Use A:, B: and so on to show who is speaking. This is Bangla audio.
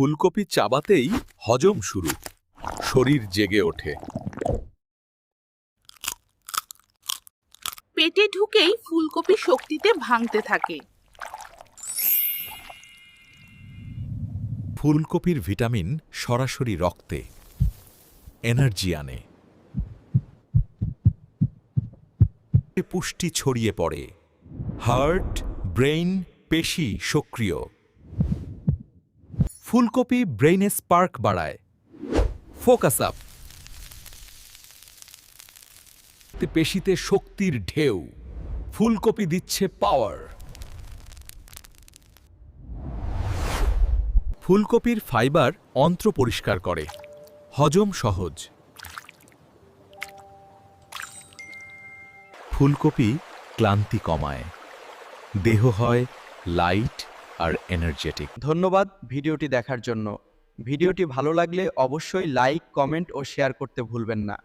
A: ফুলকপি চাবাতেই হজম শুরু। শরীর জেগে ওঠে।
B: পেটে ঢুকেই ফুলকপি শক্তিতে ভাঙতে থাকে।
A: ফুলকপির ভিটামিন সরাসরি রক্তে এনার্জি আনে। পুষ্টি ছড়িয়ে পড়ে। হার্ট ব্রেইন পেশি সক্রিয়। ফুলকপি ব্রেইনে স্পার্ক বাড়ায়। Focus up. পেশিতে শক্তির ঢেউ। ফুলকপি দিচ্ছে পাওয়ার। ফুলকপির ফাইবার অন্ত্র পরিষ্কার করে। হজম সহজ। ফুলকপি ক্লান্তি কমায়। দেহ হয় লাইট আর এনার্জেটিক
C: ধন্যবাদ ভিডিওটি দেখার জন্য। ভিডিওটি ভালো লাগলে অবশ্যই লাইক কমেন্ট ও শেয়ার করতে ভুলবেন না।